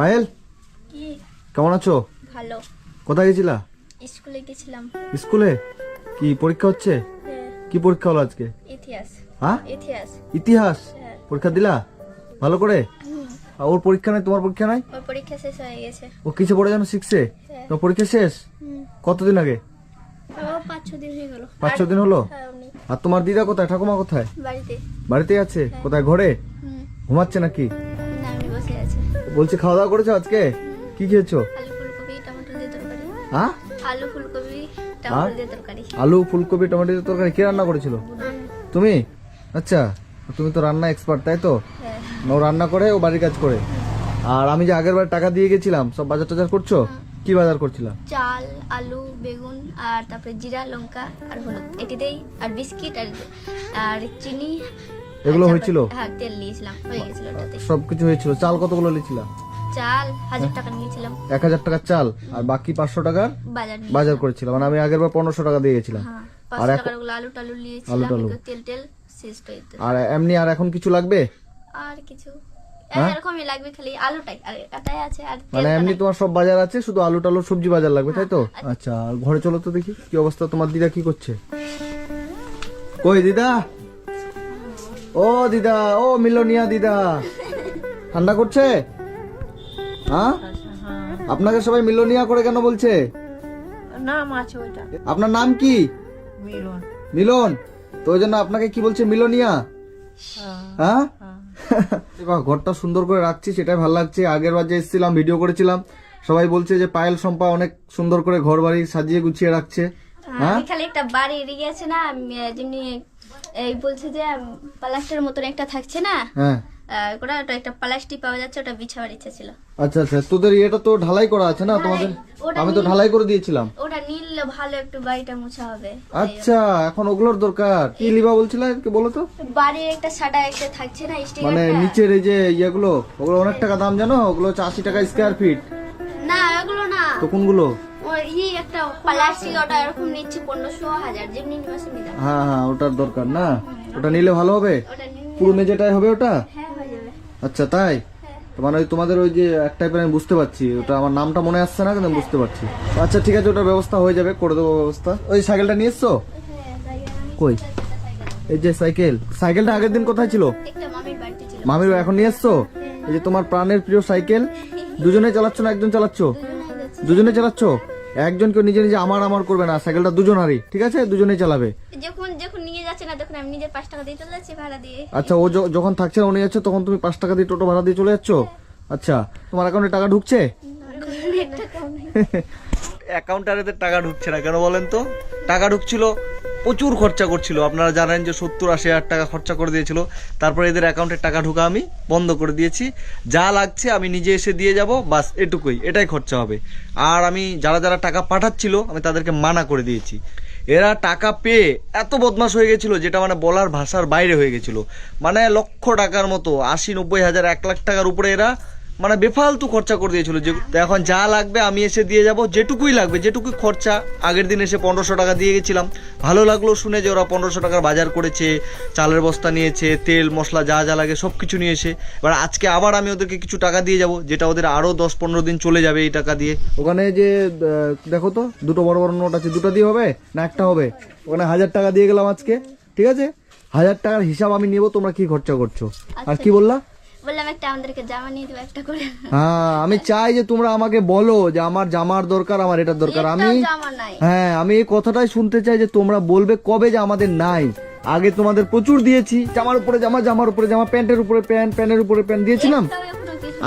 পায়েল? কেমন আছো? ভালো। কোথায় গেছিলা? স্কুলে গেছিলাম। স্কুলে? কি পরীক্ষা হচ্ছে? হ্যাঁ, কি পরীক্ষা হলো আজকে? ইতিহাস। হ্যাঁ? ইতিহাস। ইতিহাস? হ্যাঁ। পরীক্ষা দিলা? ভালো করে? আর ওর পরীক্ষা নাই? তোমার পরীক্ষা নাই? ওর পরীক্ষা শেষ হয়ে গেছে। ও কিসে পড়ে জানো শিখছে হ্যাঁ। তোমার পরীক্ষা শেষ? কতদিন আগে? পাঁচ ছ দিন হলো? আর তোমার দিদা কোথায়? ঠাকুমা কোথায়? বাড়িতে। বাড়িতে আছে? কোথায়? ঘরে? ঘুমাচ্ছে নাকি? বলছি খাওয়া দাওয়া করেছ আজকে? কি খেয়েছো? আলু ফুলকপি টমেটো দিয়ে তরকারি। হ্যাঁ? আলু ফুলকপি টমেটো দিয়ে তরকারি। আলু ফুলকপি টমেটো দিয়ে তরকারি। কে রান্না করেছিল? তুমি? আচ্ছা তুমি তো রান্না এক্সপার্ট তাই তো? হ্যাঁ। ও রান্না করে ও বাড়ির কাজ করে। আর আমি যে আগের বার টাকা দিয়ে গেছিলাম সব বাজার টাজার করছ? কি বাজার করছিলাম চাল আলু বেগুন আর তারপরে জিরা লঙ্কা আর হলুদ। এটিতেই আর বিস্কিট আর আর চিনি এগুলো হয়েছিল? হ্যাঁ তেল নিয়েছিলাম হয়ে গেছিল ওটাতে সবকিছু হয়েছিল। চাল কতগুলো নিয়েছিলাম চাল হাজার টাকা নিয়েছিলাম। এক হাজার টাকার চাল আর বাকি পাঁচশো টাকার বাজার করেছিলাম। মানে আমি আগের বার পনেরোশো টাকা দিয়ে গেছিলাম। হ্যাঁ আর এখন- আলু টালু আলু টালু। তেল টেল শেষ আর এমনি আর এখন কিছু লাগবে? আর কিছু। হ্যাঁ? এরকমই লাগবে খালি আলুটাই। আর এটাই আছে আর মানে এমনি তোমার সব বাজার আছে শুধু আলু টালু সবজি বাজার লাগবে তাই তো? আচ্ছা আর ঘরে চলো তো দেখি কি অবস্থা তোমার দিদা কি করছে? কই দিদা? ও দিদা ও মিলনিয়া দিদা। ঠান্ডা করছে? হ্যাঁ? আপনাকে সবাই মিলনিয়া করে কেন বলছে? নাম আছে ওইটা। আপনার নাম কি? মিলন। মিলন? তো ওই জন্য আপনাকে কি বলছে মিলনিয়া? হ্যাঁ। এবার ঘরটা সুন্দর করে রাখছি সেটাই ভালো লাগছে। আগের বার যে এসেছিলাম ভিডিও করেছিলাম সবাই বলছে যে পায়েল সম্পা অনেক সুন্দর করে ঘর বাড়ি সাজিয়ে গুছিয়ে রাখছে। হ্যাঁ আমি খালি একটা বাড়ি এড়িয়ে আছে না যেমনি এই বলছে যে প্লাস্টারের মতন একটা থাকছে না? হ্যাঁ। ওটা ওটা একটা প্লাস্টিক পাওয়া যাচ্ছে ওটা বিছাবার ইচ্ছা ছিল। আচ্ছা আচ্ছা তোদের এটা তো ঢালাই করা আছে না? তোমাদের আমি তো ঢালাই করে দিয়েছিলাম। ওটা নিলে ভালো একটু বাড়িটা মোছা হবে। আচ্ছা এখন ওগুলোর দরকার। কি লিবা বলছিল কি বলো তো? বাড়ির একটা সাদা একটা থাকছে না মানে স্টিকারটা নিচের এই যে ইয়েগুলো ওগুলো অনেক টাকা দাম জানো? ওগুলো হচ্ছে আশি টাকা স্কোয়ার ফিট না ওগুলো না। তো কোনগুলো? ই একটা প্লাস্টিক ওটা এরকম নিচ্ছে পনেরোশো হাজার যেমনি নিবাসে হ্যাঁ হ্যাঁ ওটার দরকার না? ওটা নিলে ভালো হবে? পুরো মেঝেটাই হবে ওটা? হ্যাঁ হয়ে আচ্ছা তাই? হ্যাঁ। মানে ওই তোমাদের ওই যে এক টাইপের আমি বুঝতে পারছি ওটা আমার নামটা মনে আসছে না কিন্তু বুঝতে পারছি। আচ্ছা ঠিক আছে ওটার ব্যবস্থা হয়ে যাবে করে দেবো ব্যবস্থা। ওই সাইকেলটা নিয়ে এসছো? হ্যাঁ কই? এই যে সাইকেল সাইকেলটা আগের দিন কোথায় ছিল? মামির এখন নিয়ে এসছো? এই যে তোমার প্রাণের প্রিয় সাইকেল দুজনে চালাচ্ছ না একজন চালাচ্ছ। দুজনে চালাচ্ছ? একজন কেউ নিজে নিজে আমার আমার করবে না সাইকেলটা দুজনারই ঠিক আছে দুজনেই চালাবে যখন যখন নিয়ে যাচ্ছে না তখন আমি পাঁচ টাকা দিয়ে চলে যাচ্ছি ভাড়া দিয়ে আচ্ছা ও যখন থাকছে না উনি যাচ্ছে তখন তুমি পাঁচ টাকা দিয়ে টোটো ভাড়া দিয়ে চলে যাচ্ছ আচ্ছা তোমার অ্যাকাউন্টে টাকা ঢুকছে অ্যাকাউন্টারেদের টাকা ঢুকছে না কেন বলেন তো টাকা ঢুকছিল প্রচুর খরচা করছিল। আপনারা জানেন যে সত্তর আশি হাজার টাকা খরচা করে দিয়েছিল। তারপরে এদের অ্যাকাউন্টে টাকা ঢুকা আমি বন্ধ করে দিয়েছি। যা লাগছে আমি নিজে এসে দিয়ে যাব, বাস এটুকুই, এটাই খরচা হবে। আর আমি যারা যারা টাকা পাঠাচ্ছিল, আমি তাদেরকে মানা করে দিয়েছি। এরা টাকা পেয়ে এত বদমাশ হয়ে গেছিল, যেটা মানে বলার ভাষার বাইরে হয়ে গেছিল। মানে লক্ষ টাকার মতো, আশি নব্বই হাজার, এক লাখ টাকার উপরে এরা মানে বেফালতু খরচা করে দিয়েছিল যে এখন যা লাগবে আমি এসে দিয়ে যাব যেটুকুই লাগবে যেটুকুই খরচা। আগের দিন এসে পনেরোশো টাকা দিয়ে গেছিলাম। ভালো লাগল শুনে যে ওরা পনেরোশো টাকার বাজার করেছে চালের বস্তা নিয়েছে তেল মশলা যা যা লাগে সব কিছু নিয়েছে। এবার আজকে আবার আমি ওদেরকে কিছু টাকা দিয়ে যাব যেটা ওদের আরও দশ পনেরো দিন চলে যাবে এই টাকা দিয়ে। ওখানে যে দেখো তো দুটো বড় বড় নোট আছে দুটো দিয়ে হবে না একটা হবে? ওখানে হাজার টাকা দিয়ে গেলাম আজকে ঠিক আছে? হাজার টাকার হিসাব আমি নেব তোমরা কি খরচা করছ? আর কি বললা? বললাম একটা আমাদেরকে জামা নিয়ে দেবো একটা করে। হ্যাঁ আমি চাই যে তোমরা আমাকে বলো যে আমার জামার দরকার আমার এটার দরকার। আমি হ্যাঁ আমি এই কথাটাই শুনতে চাই যে তোমরা বলবে কবে যে আমাদের নাই। আগে তোমাদের প্রচুর দিয়েছি জামার উপরে জামা জামার উপরে জামা প্যান্টের উপরে প্যান্ট প্যান্টের উপরে প্যান্ট দিয়েছিলাম।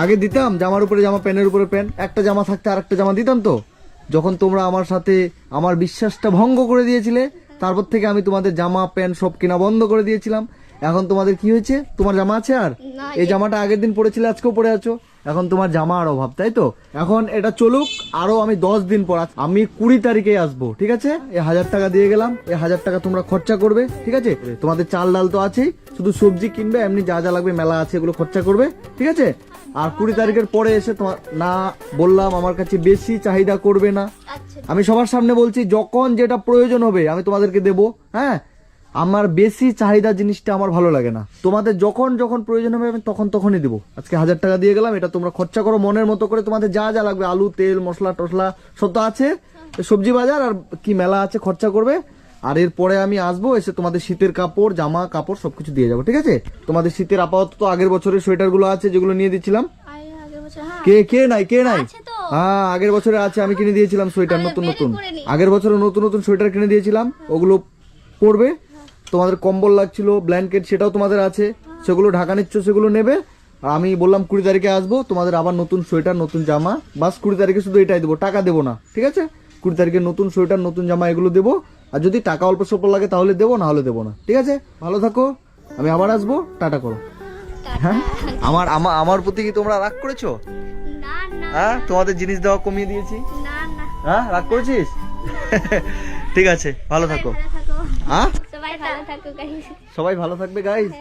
আগে দিতাম জামার উপরে জামা প্যান্টের উপরে প্যান্ট একটা জামা থাকতে আরেকটা জামা দিতাম তো। যখন তোমরা আমার সাথে আমার বিশ্বাসটা ভঙ্গ করে দিয়েছিলে তারপর থেকে আমি তোমাদের জামা প্যান্ট সব কিনা বন্ধ করে দিয়েছিলাম। এখন তোমাদের কি হয়েছে? তোমার জামা আছে আর? এই জামাটা আগের দিন পরেছিলে আজকেও পরে আছো। এখন তোমার জামা আর অভাব তাই তো? এখন এটা চলুক আরও আমি দশ দিন পর আমি কুড়ি তারিখে আসব ঠিক আছে? এ হাজার টাকা দিয়ে গেলাম এ হাজার টাকা তোমরা খরচা করবে ঠিক আছে? তোমাদের চাল ডাল তো আছেই শুধু সবজি কিনবে এমনি যা যা লাগবে মেলা আছে এগুলো খরচা করবে ঠিক আছে? আর কুড়ি তারিখের পরে এসে তোমার না বললাম আমার কাছে বেশি চাহিদা করবে না। আচ্ছা। আমি সবার সামনে বলছি যখন যেটা প্রয়োজন হবে আমি তোমাদেরকে দেব হ্যাঁ? আমার বেশি চাহিদা জিনিসটা আমার ভালো লাগে না। তোমাদের যখন যখন প্রয়োজন হবে আমি তখন তখনই দেবো। আজকে হাজার টাকা দিয়ে গেলাম এটা তোমরা খরচা করো মনের মতো করে তোমাদের যা যা লাগবে আলু তেল মশলা টসলা সব তো আছে। সবজি বাজার আর কি মেলা আছে খরচা করবে। আর এরপরে আমি আসব এসে তোমাদের শীতের কাপড় জামা কাপড় সবকিছু দিয়ে যাব ঠিক আছে? তোমাদের শীতের আপাতত আগের বছরের সোয়েটারগুলো আছে যেগুলো নিয়ে দিচ্ছিলাম। হ্যাঁ। কে কে নাই কে নাই? হ্যাঁ আগের বছরে আছে আমি কিনে দিয়েছিলাম সোয়েটার নতুন নতুন। আগের বছরে নতুন নতুন সোয়েটার কিনে দিয়েছিলাম ওগুলো পরবে। তোমাদের কম্বল লাগছিল ব্ল্যাঙ্কেট সেটাও তোমাদের আছে। সেগুলো ঢাকা নিচ্ছ সেগুলো নেবে। আর আমি বললাম কুড়ি তারিখে আসব তোমাদের আবার নতুন সোয়েটার নতুন জামা। বাস কুড়ি তারিখে শুধু এটাই দেবো টাকা দেবো না ঠিক আছে? কুড়ি তারিখে নতুন সোয়েটার নতুন জামা এগুলো দেবো। আর যদি টাকা অল্প স্বল্প লাগে তাহলে দেবো না হলে দেবো না ঠিক আছে? ভালো থাকো আমি আবার আসব টাটা করো। হ্যাঁ? আমার আমার আমার প্রতি কি তোমরা রাগ করেছ? না না হ্যাঁ? তোমাদের জিনিস দেওয়া কমিয়ে দিয়েছি? না না। হ্যাঁ? রাগ করেছিস? ঠিক আছে ভালো থাকো। হ্যাঁ সবাই ভালো থাকবে গাইস